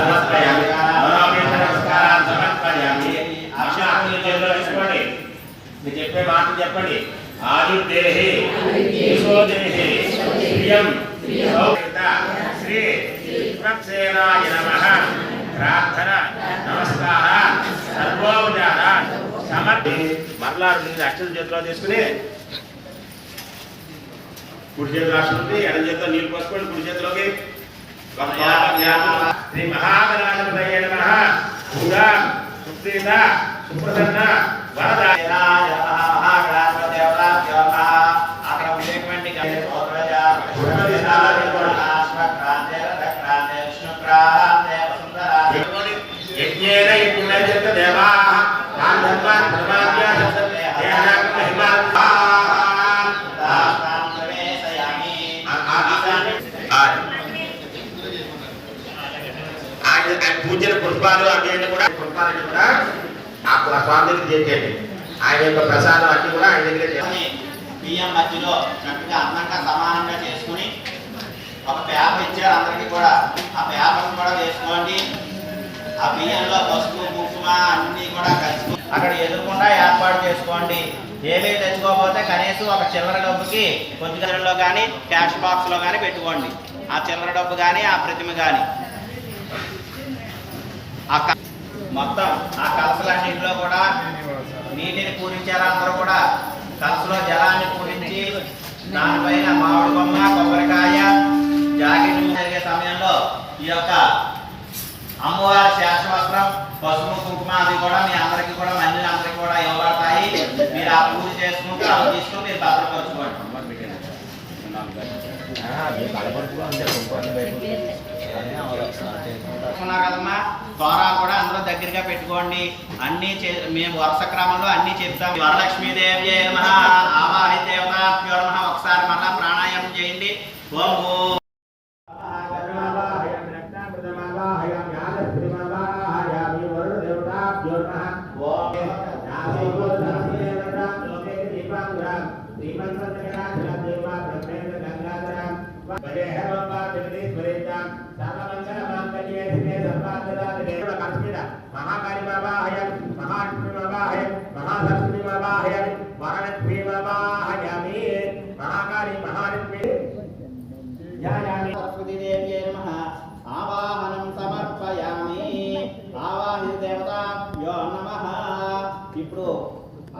సమర్పయామి. నమస్కారాలు సమర్పయామి. చేతిలో తీసుకోండి మీరు చెప్పే మాట చెప్పండి. ఆయుర్దేహి యశోదేహి ప్రియం శ్రీ విశ్వక్సేనాయ నమః. ప్రార్థన నమస్కార సర్వోపచార సమర్పి. మరలా రెండు అక్షరం చేతిలో తీసుకుని కుడి చేతిలో అక్షరం ఉంది ఎడం చేతిలో నీళ్ళు పోసుకోండి కుడి చేతిలోకి శ్రీ మహాగణాధిపతయే నమః. భూరా సుప్రీత సుప్రసన్న వరదాయ. యజ్ఞేన యజ్ఞేన దేవాః ధర్మాన్ పుష్పాలు అన్ని కూడా పుష్పాలన్నీ కూడా ఆ స్వామి దగ్గర చేసేయండి. ఆయన యొక్క ప్రసాదం అన్ని కూడా ఆయన దగ్గర బియ్యం మధ్యలో చక్కగా అందంగా సమానంగా చేసుకుని ఒక పేపర్ ఇచ్చారు అందరికీ కూడా. ఆ పేపర్ కూడా వేసుకోండి. ఆ బియ్యంలో పసుపు కుంకుమ అన్ని కూడా కలుసుకుని అక్కడ ఎదురుకుండా ఏర్పాటు చేసుకోండి. ఏమీ తెచ్చుకోకపోతే కనీసం ఒక చిల్లర డబ్బుకి పొద్దుగలలో కానీ క్యాష్ బాక్స్లో కానీ పెట్టుకోండి. ఆ చిల్లర డబ్బు కానీ ఆ ప్రతిమ కానీ. ఆ మొత్తం ఆ కలసలన్నింటిలో కూడా నీటిని పూరించారు అందరూ కూడా. కలసలో జలాన్ని పూరించి దానిపైన మామిడి కొమ్మ కొబ్బరికాయ జాకెట్ జరిగే సమయంలో ఈ యొక్క అమ్మవారి శాశ్వస్త్రం పసుపు కుంకుమ అవి కూడా మీ అందరికీ కూడా మందిని అందరికీ కూడా ఇవ్వబడతాయి. మీరు ఆ పూజ చేసుకుంటూ అవి తీసుకుని మీరు భద్రపరచుకోండి. కదమ్మా? తోరాలు కూడా అందరూ దగ్గరగా పెట్టుకోండి. అన్ని చే- మేము వరుస క్రమంలో అన్ని చెప్తాం. వరలక్ష్మీదేవి నమ. ఆవాహి దేవతాభ్యో నమ. ఒకసారి మళ్ళా ప్రాణాయామం చేయండి. ఓం ఓం హయం మహాలక్ష్మి బాబా హయం మహాసరస్వతి బాబా హయం వరలక్ష్మి బాబా హయామి మహాకాళి మహాలక్ష్మి. యాయామి సరస్వతీదేవ్యే నమః. ఆవాహనం సమర్పయామి. ఆవాహిత దేవతాభ్యో నమః. ఇప్పుడు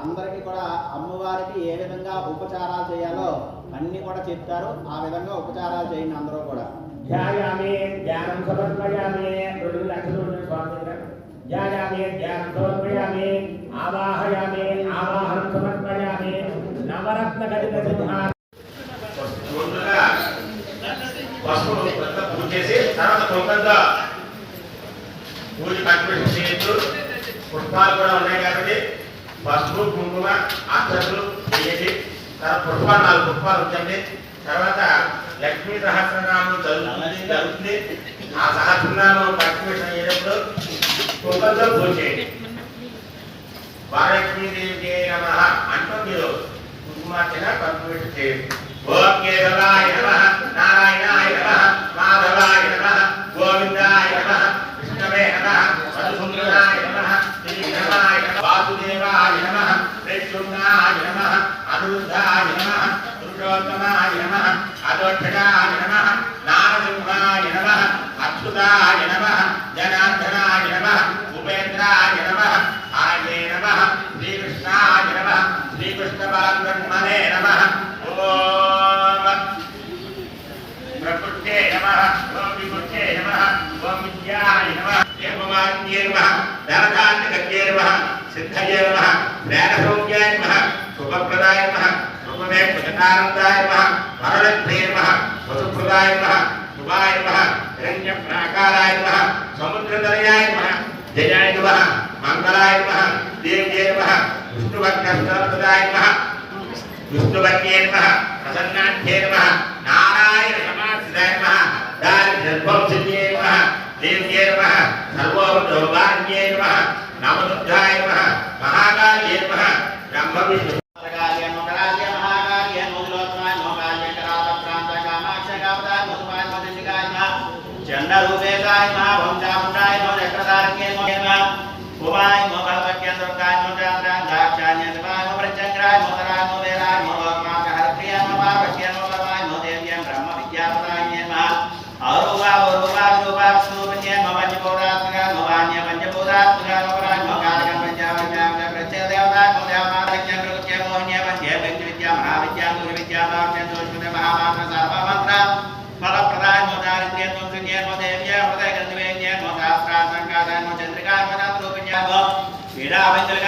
అందరికీ కూడా అమ్మవారికి ఏ విధంగా ఉపచారాలు చేయాలో అన్ని కూడా చెప్తారు ఆ విధంగా ఉపచారాలు చేయండి అందరూ కూడా. ధ్యాయామి ధ్యానం సమర్పయామి. రెండు లక్షలు స్వామి ధ్యాయామి ధ్యానం సమర్పయామి ఆవాహయామి ఆవాహనం సమర్పయామి నవరత్న గణిత సింహా పూజ చేసి తర్వాత కుంకంతో పూజ చేయొచ్చు పుష్పాలు కూడా ఉన్నాయి కాబట్టి పసుపు కుంకుమ అక్షతలు వేయండి తర్వాత పుష్పాలు నాలుగు పుష్పాలు ఉంచండి. తర్వాత లక్ష్మీ సహస్రనామం జరుగుతుంది జరుగుతుంది. ఆ సహస్రనామం కట్టుబడి అయ్యేటప్పుడు కుక్కతో పూజ చేయండి వరలక్ష్మీదేవికి నమ అంటుంది కుంకుమార్చన కంప్లీట్ చేయండి ఓం కేశవాయ నమ నారాయణాయ నమ మాధవాయ నమ గోవిందాయ నమ విష్ణవే నమ మధుసూదనాయ నమ శ్రీధరాయ నమ వాసుదేవాయ నమ ప్రత్యుమ్నాయ నమ అనురుద్ధాయ నమ పురుషోత్తమాయ నమ అదోక్షకాయ నమ నారసింహాయ నమ అచ్యుతాయ నమ జనార్దనాయ నమ ఉపేంద్రాయ నమ ఆయ నమ శ్రీకృష్ణాయ నమ శ్రీకృష్ణ పరబ్రహ్మణే నమ ఓం ప్రకృతే నమ ఓం వికృతే నమ ఓం విద్యాయ నమ ఏమమాన్యే నమ ధనధాన్యగత్యే నమ సిద్ధయే నమ జ్ఞానసౌఖ్యాయ నమ శుభప్రదాయ నమ శుభమే ప్రజతానందాయ నమ వరలక్ష్మే నమ వసుప్రదాయ నమ శుభాయ నమ నమ నమ జయాయ నమ మంగళాయ నమ దేవ్యే నమ విష్ణుభక్తప్రదాయ నమ నమ నమ నారాయణ సమాసిదాయ నమ దారిద్ర్యంభంసన్యే నమ నమ సర్వోపద్రౌభాగ్యే నమ నమదుద్ధాయ నమ మహాకాళ్యే నమ బ్రహ్మ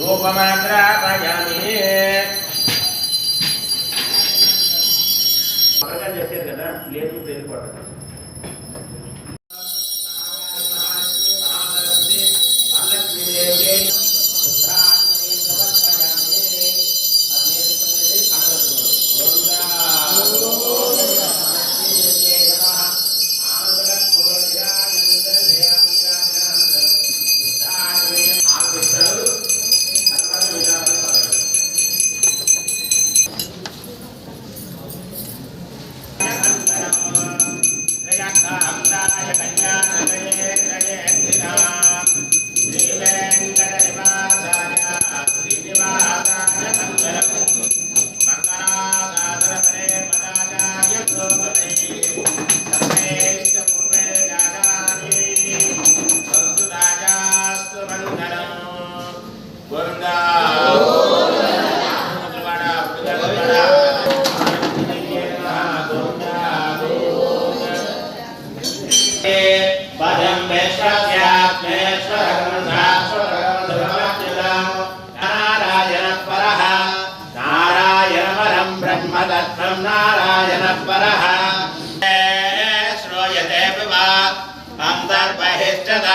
రూపమాత్రాపయామి కొబ్బరికాయ చేశారు కదా లేదు పేరుకోవడం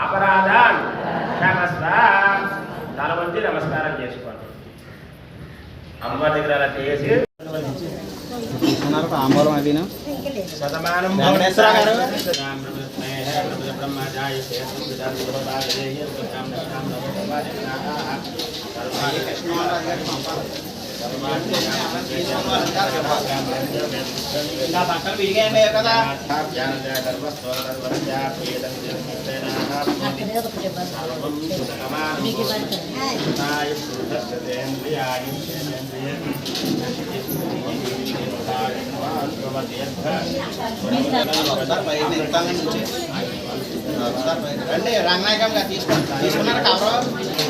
అపరాధాన్ క్షమస్వ తల వంచి నమస్కారం చేసుకోండి అమ్మవారి దగ్గర అలా చేసి శతమానం వెంకటేశ్వర గారు. ఇంకా బట్టలు విడిగాయండి కదా ఒకసారి రంగనాయకం గారు తీసుకోండి తీసుకున్నారు కవరు